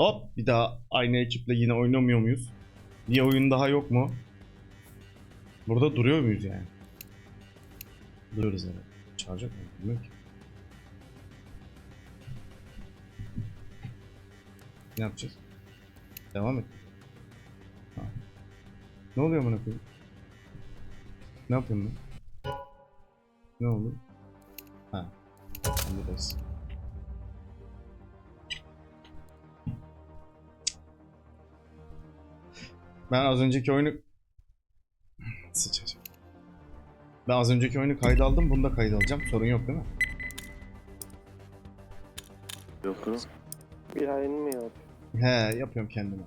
Hop bir daha aynı ekiple yine oynamıyor muyuz? Bir oyun daha yok mu? Burada duruyor muyuz yani? Duruyoruz evet. Çağıracak mı? Bilmiyorum ki. Ne yapacağız? Devam et. Ha. Ne oluyor bana koyayım? Ne yapıyorum ben? Ne oldu? Ha. Buradayız. Ben az önceki oyunu... Sıçacağım. Ben az önceki oyunu kayda aldım. Bunu da kayda alacağım. Sorun yok değil mi? Yok mu? Bir yayın mı yok? He yapıyorum kendime.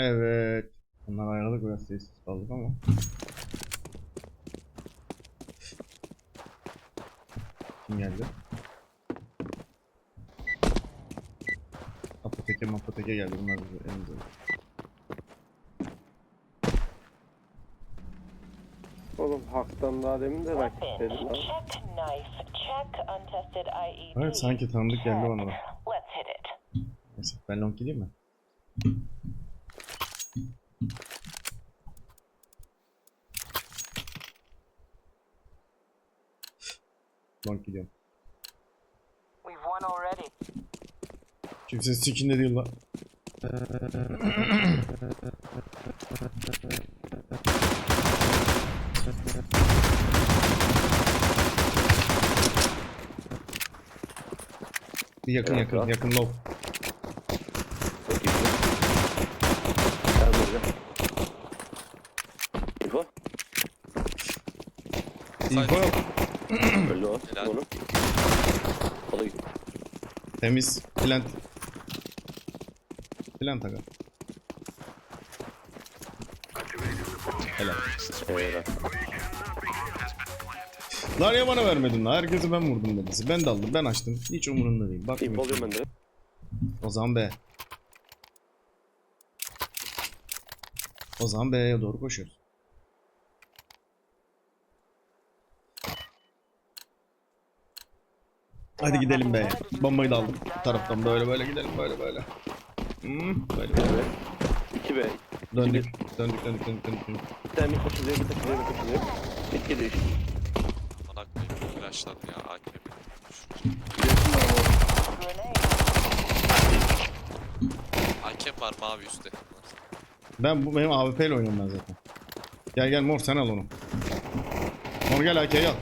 Evet. Bunlar ayrılık biraz sessiz kaldık ama. Kim geldi? Apoteke mapoteke geldi bunlar bize elimize. Oğlum haktan daha demin de rakip dedi Weapon. lan. IED. Evet sanki tanıdık geldi bana da. Neyse ben long gideyim mi? Long gidiyorum. We've won already. Kimse sikinde değil lan. Yakın yakın yakın low. Çok iyi. Gel buraya. İfo. İnfo yok. Öldü o. Helal. Onu. Kola git. Temiz. Plant. Plant aga. Helal. Eyvallah. Lan ya bana vermedin lan. Herkesi ben vurdum dedisi. Ben de aldım. Ben açtım. Hiç umurumda değil. Bak. İfo alıyorum ben de. O zaman B. O zaman B'ye doğru koşuyoruz. Hadi gidelim B'ye. Bombayı da aldım. Bu taraftan böyle böyle gidelim böyle böyle. Hmm, böyle böyle. Evet. 2B. Döndük. Döndük döndük döndük döndük. döndük. Bir tane mid koşuluyor, bir koşuluyor, bir koşuluyor. Mid geliyor işte. Bana koyayım flashladı ya AKM. Grenade. AKM var mavi üstte. Ben bu benim AWP ile oynuyorum ben zaten. Gel gel mor sen al onu. Mor gel AK'yi al.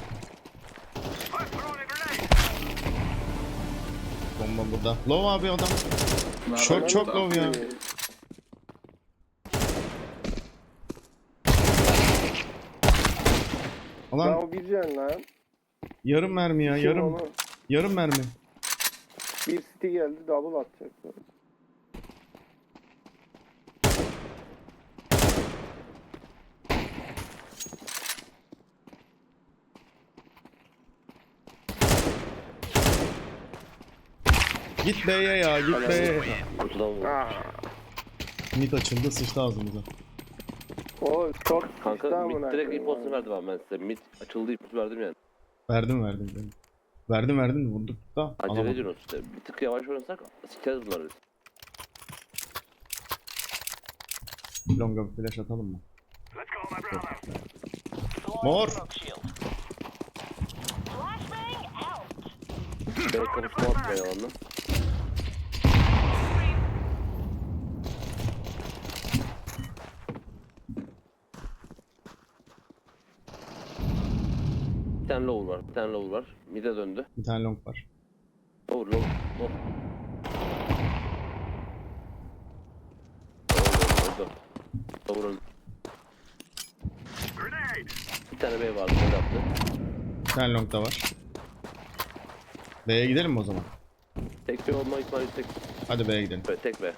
Bomba burada. Low abi adam. Çok çok low ya. Ya Ulan o bir can lan. yarım mermi ya Kim yarım. onu? Yarım mermi. Bir city geldi double atacak. Git B'ye ya git B'ye. Kutudan vurdu. Mid açıldı sıçtı ağzımıza. O çok Kanka mid direkt abi. verdim abi ben size. Mid açıldı imposu verdim yani. Verdim verdim. Verdim verdim, verdim vurduk da Acele alamadım. ediyoruz işte. Bir tık yavaş oynasak sikeriz bunları biz. Longa bir flash atalım mı? Mor. smoke shield. Flashbang out. B kapışma atmaya yalanla. Tane lower var. Bir tane lower var. Mid'e döndü. Bir tane long var. Lower. Lower. Öldü. Lower öldü. Bir tane B vardı. Ne yaptı? Bir tane long da var. B'ye gidelim mi o zaman? Tek B olma ihtimali yüksek. Hadi B'ye gidelim. B, tek B.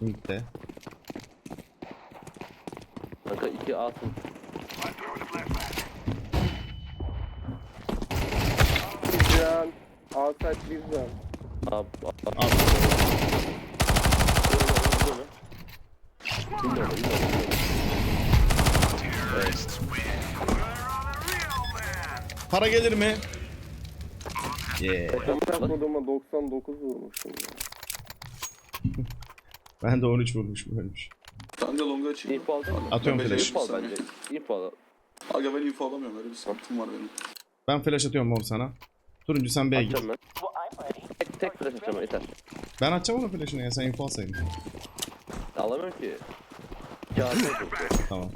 Mid de. Kanka 2 A'sın. Bizden. Outside bilmiyorum. Evet. Para gelir mi? Yeah. Amına koduma 99 vurmuşum ya. Ben de 13 vurmuşum ölmüş. Ben de longa açayım. İnfo aldın mı? Atıyorum Ben flash. İnfo al bence. İnfo al. Aga ben info alamıyorum öyle bir sıkıntım var benim. Ben flash atıyorum mor sana. Turuncu sen B'ye git. Atacağım ben. Tek, tek flash atacağım yeter. Ben atacağım onun flash'ını ya sen info alsaydın. Alamıyorum ki. Ya. Tamam.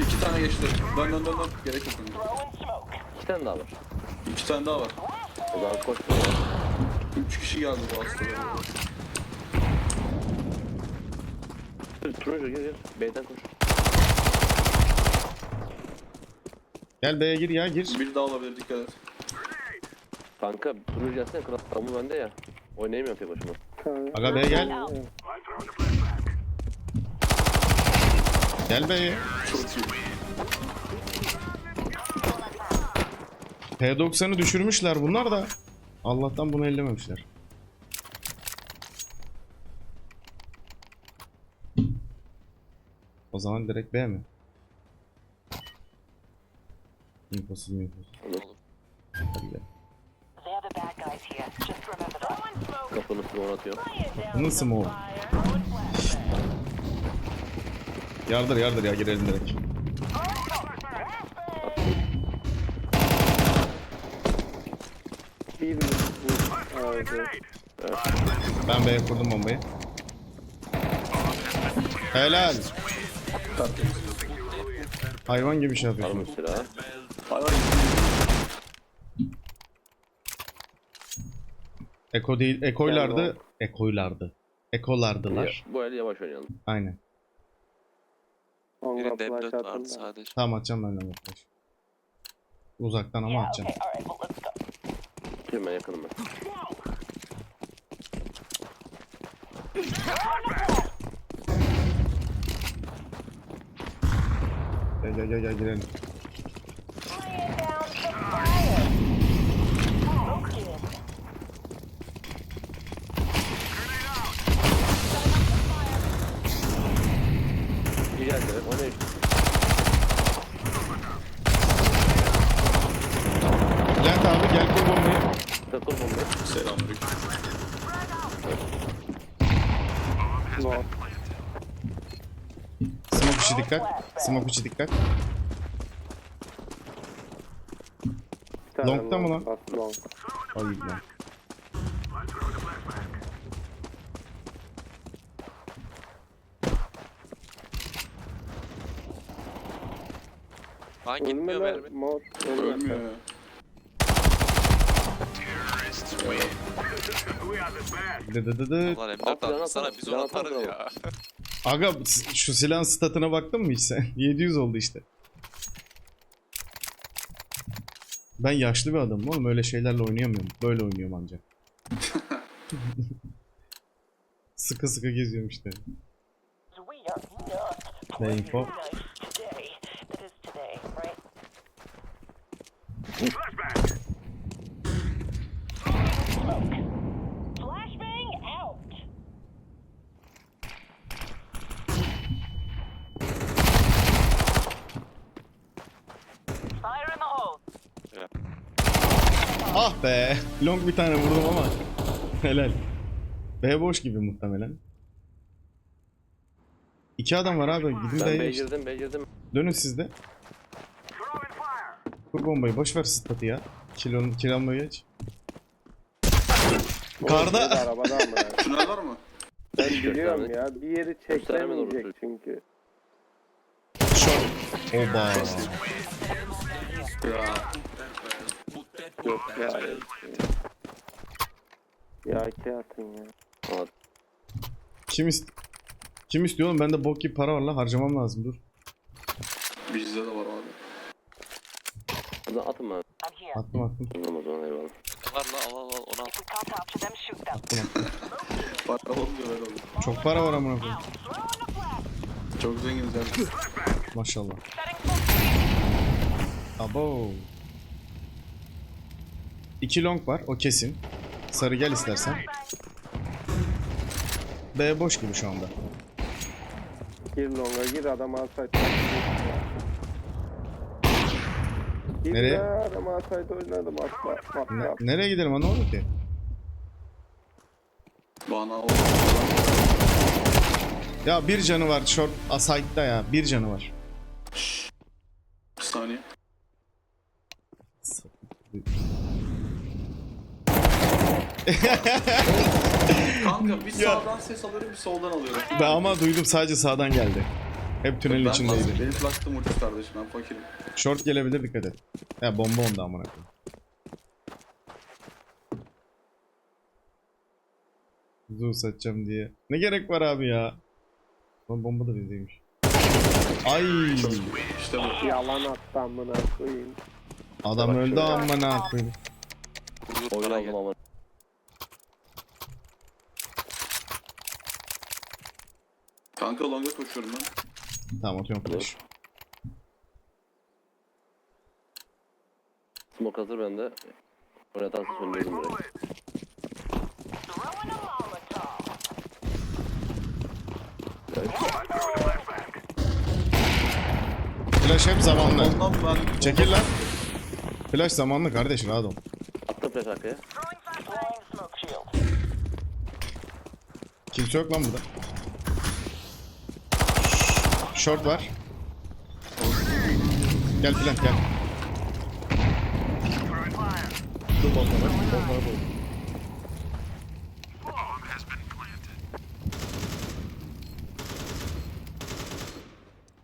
İki tane geçti. Dön dön dön dön. Gerek yok. dön. Throwing smoke. İki tane daha var. İki tane daha var. O zaman koş. Üç kişi geldi bu hasta. Turuncu gel gel. B'den koş. Gel B'ye gir ya gir. Bir daha olabilir dikkat et. Kanka turuncu gelsene kral. Kamu bende ya. Oynayamıyorum tek başıma. Aga B'ye gel. Gel iyi. P90'ı düşürmüşler bunlar da. Allah'tan bunu ellememişler. O zaman direkt B mi? Infosuz mu infosuz? Olur. Hadi gel. Throwing smoke. Smoke atıyor. Throwing flashbang. Yardır yardır ya girelim direkt. Ben B'ye kurdum bombayı. Helal. Hayvan gibi şey yapıyorsun. silah? Hayvan Eko değil, ekoylardı. Ekoylardı. Ekolardılar. Bu el yavaş oynayalım. Aynen. M4 attım vardı sadece. Tamam atacağım ben de bakmış. Uzaktan ama Yeah, atacağım. Kim ben yakınım ben. Gel gel gel gel girelim. Laying down some fire. Smoke in. İyi geldi. Oynayın. Bülent abi gel kur bombayı. Takıl bombayı. Selamünaleyküm. No. Smoke içi dikkat. Smoke içi dikkat. Bir tane Long'da mı lan? Bas long. Ay lan. Lan gitmiyor Ölmeler mermi. mor. Ölmüyor ya. Dı dı dı dı. Ulan Al M4 silahını alsana atalım, biz onu silahını atarız atalım. ya. Aga şu silahın statına baktın mı hiç sen? 700 oldu işte. Ben yaşlı bir adamım oğlum öyle şeylerle oynayamıyorum. Böyle oynuyorum ancak. sıkı sıkı geziyorum işte. Ne info? Ah be! Long bir tane vurdum ama. Helal. B boş gibi muhtemelen. İki adam var abi. Gidin Ben B'ye girdim, B'ye girdim. Dönün siz de. Kur bombayı. Boş ver statı ya. Kilon, kilanmayı geç. Karda. Arabada ama. Tünel var mı? Ben biliyorum ya. Bir yeri çeklemeyecek çünkü. Oba. Ya. Yok ya. Ya iki atın ya. Aa, Kim ist Kim istiyor oğlum? Bende bok gibi para var lan. Harcamam lazım. Dur. Bizde de var abi. o zaman atın bana. Attım attım. Tamam o zaman eyvallah. Var la al al al onu al. Attım attım. Para olmuyor öyle. Çok para var amına koyayım. Çok zenginiz yani. Maşallah. Abo. İki long var o kesin. Sarı gel istersen. B boş gibi şu anda. Gir longa gir adam alsaydı. Gir Nereye? ya, adam alsaydı oynadım atla. Ne- Atla. nereye gidelim anlamadım ki. Bana oldu. Ya bir canı var short aside'da ya. Bir canı var. Bir saniye. Kanka bir sağdan ses alıyorum bir soldan alıyorum. Ben ama duydum sadece sağdan geldi. Hep tünelin ben içindeydi. Benim flaktım ucuz kardeşim ben fakirim. Short gelebilir dikkat et. Ya bomba onda amına koyayım. Zeus atacağım diye. Ne gerek var abi ya? Lan bomba da bizdeymiş. Ay İşte bu. Yalan attı amına koyayım. adam öldü amına koyayım. Oyun aldım ama. Kanka longa koşuyorum ben. Tamam atıyorum flash. Smoke hazır bende. Oraya tansı söndürdüm direkt. Throwing a Molotov. Flash hep zamanlı. Ondan ben... Çekil lan. Flash zamanlı kardeş rahat ol. Attım flash arkaya. Throwing flashbang. smoke shield. Kimse yok lan burada. Short var. Gel filan gel. Dur botlara. Botlara koy.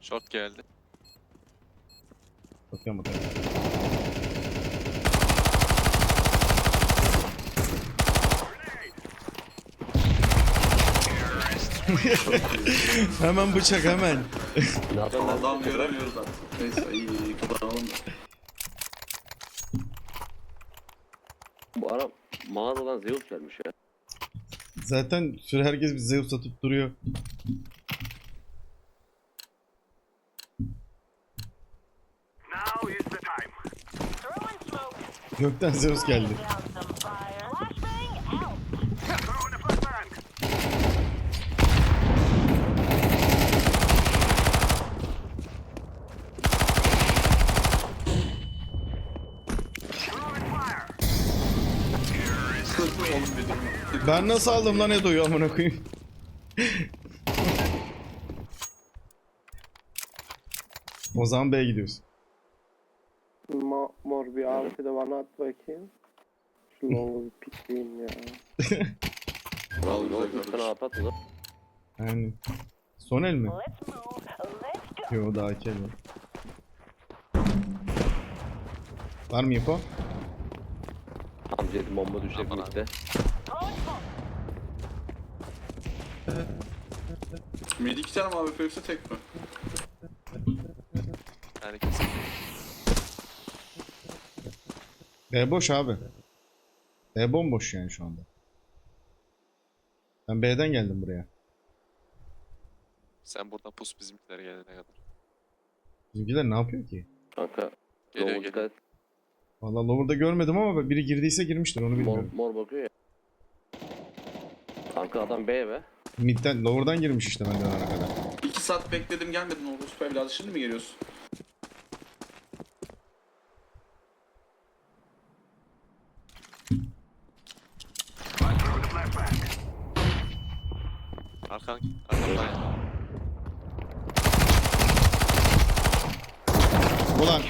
Short geldi. Bakıyorum bakıyorum. hemen bıçak hemen. Ben? Adam göremiyoruz artık. Neyse iyi iyi kullanalım da. Bu ara mağazadan Zeus gelmiş ya. Zaten süre herkes bir Zeus atıp duruyor. Throwing smoke. Gökten Zeus geldi. Ben nasıl aldım lan Edo'yu amına koyayım. o zaman B'ye gidiyoruz. Ma mor bir altı da bana at bakayım. Şu longu bir pikleyeyim ya. Vallahi üstüne kardeşim. at at. Yani son el mi? Yo daha el var. Var mı info? Jet'in bomba düşecek midde. Throwing smoke. Mid iki tane mavi yoksa tek mi? Kesin. B boş abi. B bomboş yani şu anda. Ben B'den geldim buraya. Sen buradan pus bizimkiler gelene kadar. Bizimkiler ne yapıyor ki? Kanka. Geliyor Geliyor. Vallahi lower'da görmedim ama biri girdiyse girmiştir onu Mor, bilmiyorum. mor bakıyor ya. Kanka adam B be. Mid'den, lower'dan girmiş işte ben dönene kadar. İki saat bekledim gelmedin Orospu evladı şimdi mi geliyorsun? Arkan, arkan. Ulan.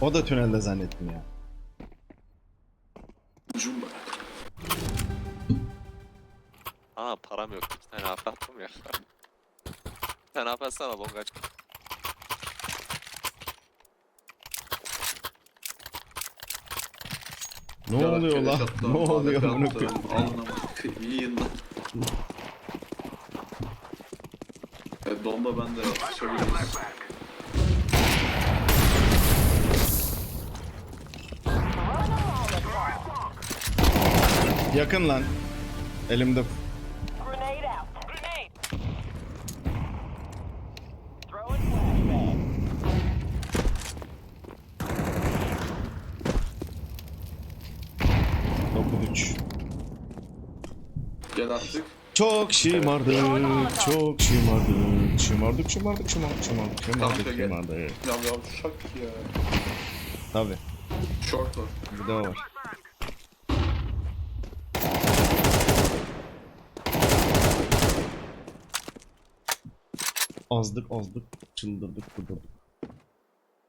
O da tünelde zannettim ya. Aa param yok. İki tane AP attım ya. Bir tane AP atsana long aç. Ne oluyor lan? Ne oluyor bunu koyayım? Alın ama. Yiyin lan. Evet bomba bende. Molotov. Yakın lan. Elimde. Grenade out. Grenade. Throwing flashbang. Dokuz üç. Gel attık. Çok şımardık, çok şımardık. Şımardık, şımardık, şımardık, şımardık, şımardık, Kanka gel. şımardık. Ya yavşak ya. Tabi, Short var. bir de o var. Azdık, azdık, çıldırdık, kudurduk.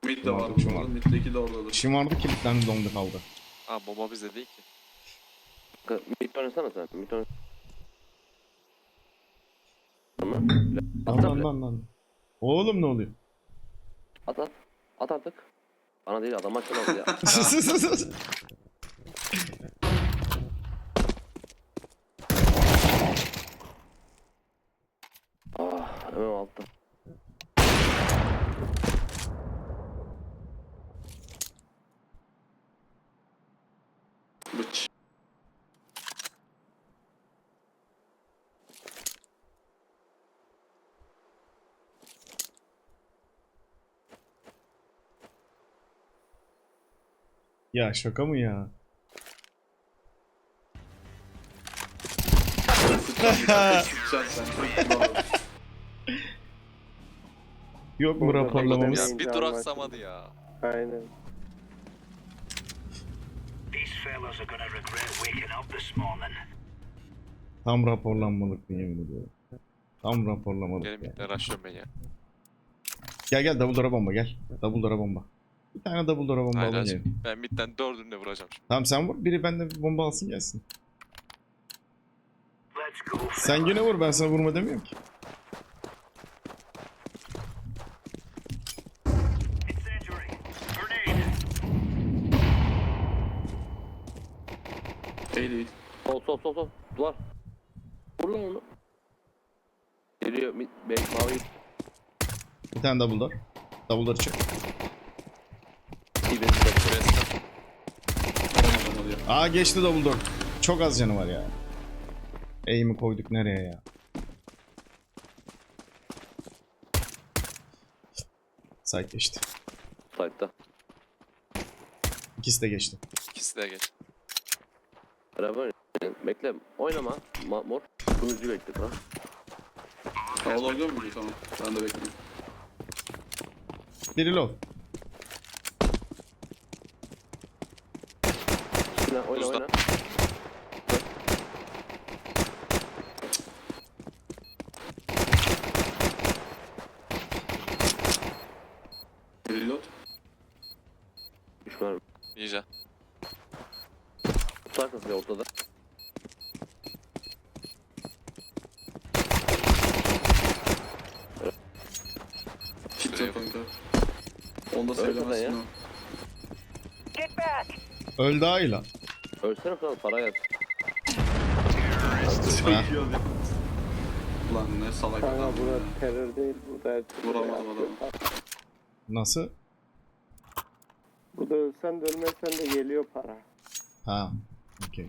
Mid de var Şımardık, burada. şımardık. Mid'deki de oradadır. Şımardık, kilitlendi, dondu kaldı. Aa bomba bizde değil ki. Mid oynasana sen. Mid oynasana. Tamam. Lan lan. Oğlum ne oluyor? At at. At artık. Bana değil adam açamaz ya. ah hemen altta. Ya şaka mı ya? Yok mu Burada raporlamamız? Ya bir duraksamadı ya. Aynen. These fellas are gonna regret waking up this morning. Tam raporlanmalık yemin ediyorum. Tam raporlamalık Gelin ya. ben ya. Gel gel double dora bomba gel. Double dora bomba. Bir tane double dora bomba Hayır alın hacı. gelin. Ben midden dördünü de vuracağım şimdi. Tamam sen vur biri bende bir bomba alsın gelsin. Sen yine vur ben sana vurma demiyorum ki. Şey değil. Sol sol sol sol. Duvar. Vur lan onu. Geliyor mid. Be mavi. Bir tane double door. Double door çık. İyi benim de. Resmen. Olmadan oluyor. Aa geçti double door. Çok az canı var ya. Aim'i koyduk nereye ya? Side geçti. Side'da. İkisi de geçti. İkisi de geç. Beraber oynayın. Bekle. Oynama. Ma mor. Sunucu bekle tamam. Havalı oynuyor muydu? Tamam. Ben de bekleyeyim. Biri low. Oyna oyna Usta. oyna. Reload. Düşman. Ninja. Tutarsın ya ortada. Kit Şuraya kanka. Onu da Öyle söylemezsin ya. back. Öldü Ayla. Ölsene kral para yaz. Ha. Ulan ne salak adam. Kanka ya. burada terör değil. Burada her türlü Vuramadım yapıyor. Nasıl? Burada ölsen de ölmesen de geliyor para. Ha. Okey.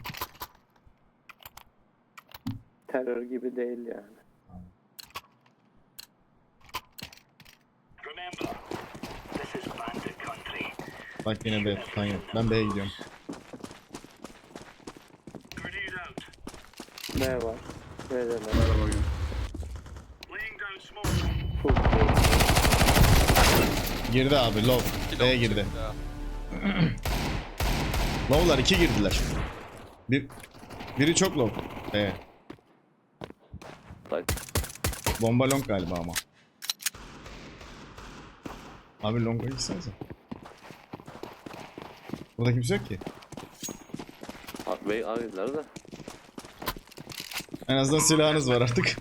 Terör gibi değil yani. Remember, this is bandit country. Bak yine B tutan yok. Ben B'ye gidiyorum. Ne var? Ne demek? Merhaba gün. Full Girdi abi low. B'ye girdi. Low'lar iki girdiler. Bir, biri çok low. B. Side. Bomba long galiba ama. Abi long'a gitsenize. Burada kimse yok ki. Bak bey abiler de. En azından silahınız var artık.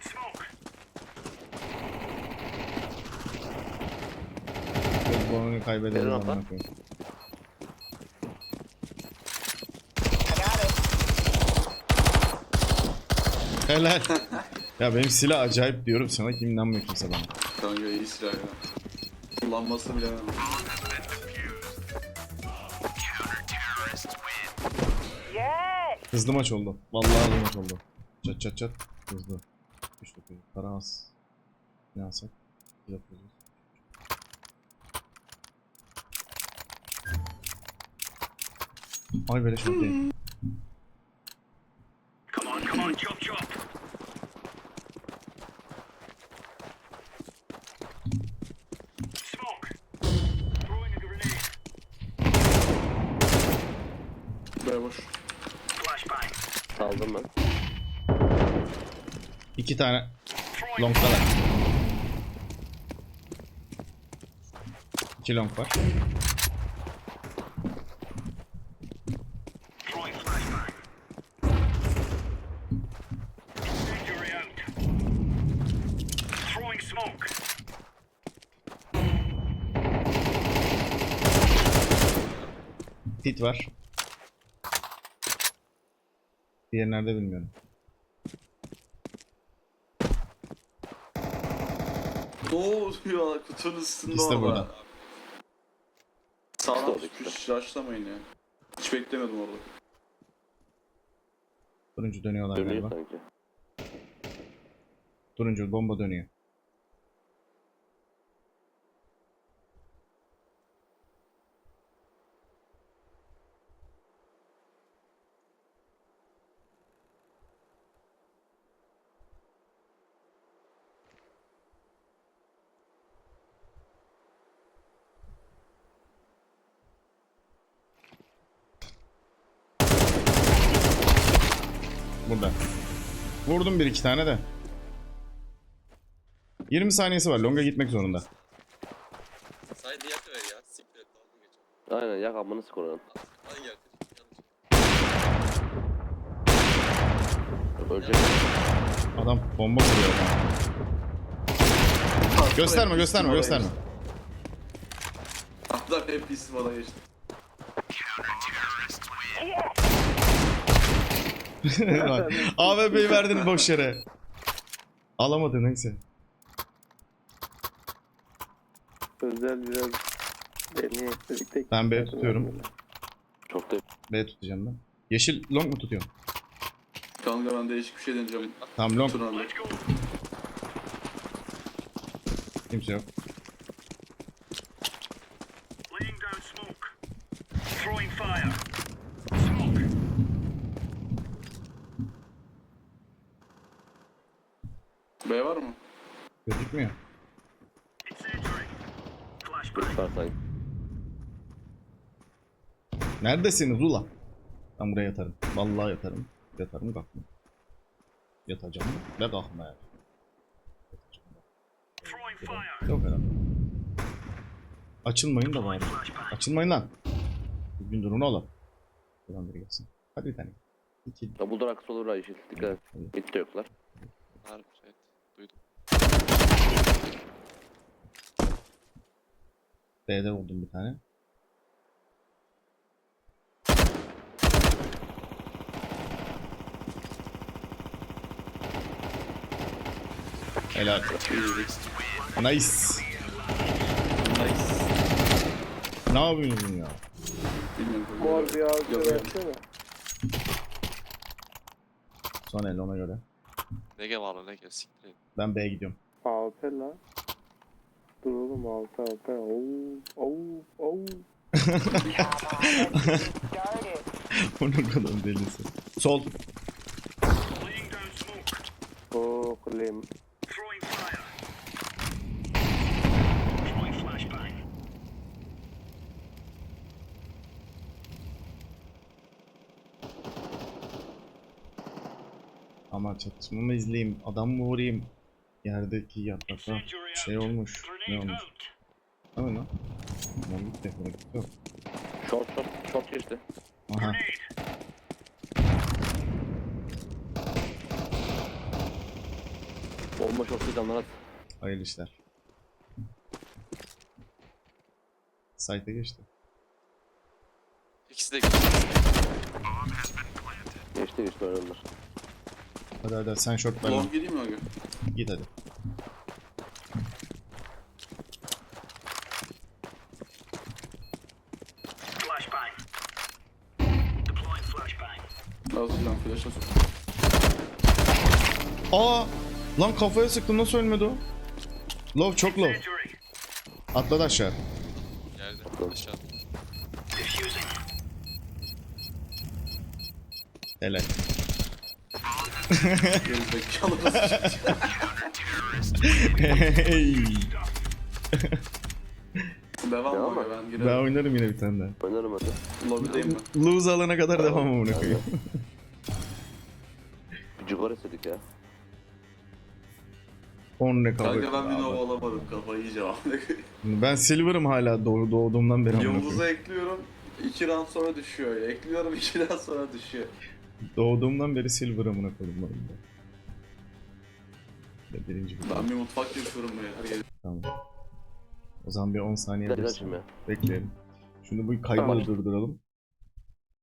Smoke. Bu oyunu kaybedelim. Amına koyayım. Helal. Ya benim silah acayip diyorum sana kim inanmıyor kimse bana. Kanka iyi silah ya. Kullanmasını bilemem. Yes! Hızlı maç oldu. Vallahi hızlı maç oldu. Çat çat çat. Hızlı. 3 9. Para az. Ne alsak? 9. Ay böyle çok değil. Come on, come on, chop chop. Smoke. Throwing a grenade. Böyle boş. Flashbang. Saldım ben. İki tane Throwing longdalar. İki long var. Pit var. Diğer nerede bilmiyorum. Ne oluyor? Kutunun üstünde İkisi de orada. burada. Sağdan Doğru, tutmuş. Yaşlamayın ya. Hiç beklemiyordum orada. Turuncu dönüyorlar Dönüyor galiba. sanki. Turuncu bomba dönüyor. Burada. Vurdum bir iki tane de. 20 saniyesi var. Longa gitmek zorunda. Saydı yakıver ya. Siktir et. Aynen yak amını sık oranın. Hadi gel. Ölecek. Adam bomba kuruyor. Gösterme gösterme gösterme. Adam hep isim ona geçti. AWP'yi verdin boş yere. Alamadı neyse. Özel biraz tek- Ben B tutuyorum. Çok da B tutacağım ben. Yeşil long mu tutuyorum? Kanka ben değişik bir şey deneyeceğim. Tamam long. Go. Kimse yok. Laying down smoke. Throwing fire. B var mı? Gözükmüyor. Var sanki. Neredesiniz ula? Ben buraya yatarım. Vallahi yatarım. Yatarım kalkmam. Yatacağım ve kalkmaya. Throwing fire. Yok herhalde. Açılmayın da bari. Açılmayın lan. Düzgün durun oğlum. Buradan biri gelsin. Hadi bir tane. İki. Bu durak olur ha yeşil. Dikkat et. De yoklar. Harbi evet. Duydum. B'de vurdum bir tane. Helal. Nice. Ne yapıyorsun ya? Mor bir yok. versene. Son el ona göre. Ne gel var lan ne gel siktir. Ben B'ye gidiyorum. AP la. Dur oğlum AP AP. Oo, oo, oo. Come on, let's get started. Onun kadar delisi. Sol. Oo kuleyim. Throwing fire. Throwing flashbang. Ama çatışmamı izleyeyim. Adam mı vurayım? Yerdeki Incendiary şey olmuş. Ne olmuş? Tamam lan. Tamam gitti. Bırak yok. Short short short geçti. Aha. Bomba short değil canlar at. Hayırlı işler. Site'e geçti. İkisi de gitti. Geçti geçti oynadılar. Hadi hadi sen short ben. Long gideyim mi aga? Git hadi. Flashbang. Deploying flashbang. Al silah flash'a sok. Aa! Lan kafaya sıktım nasıl ölmedi o? Low çok low. Atladı aşağı. Geldi. Aşağı. Helal. Gerizekalı nasıl Hey. Devam Devam mı mı? ben ben girerim. oynarım yine bir tane daha. Oynarım hadi. Lobideyim ben. Lose alana kadar devam amına koyayım. Bir cigara istedik ya. 10 ne Kanka kaldı. ben bir Nova alamadım kafayı yiyeceğim. Ben silver'ım hala doğ doğduğumdan beri amına Yıldız'a koyayım. ekliyorum. 2 round sonra düşüyor. Ekliyorum 2 round sonra düşüyor. Doğduğumdan beri silver amına koydum ben de. Ve birinci bir Ben bir mutfak yapıyorum beyler. Tamam. O zaman bir 10 saniye Gel bekleyelim. açayım ya. Bekleyelim. Şunu bu kaydı Tamam. durduralım.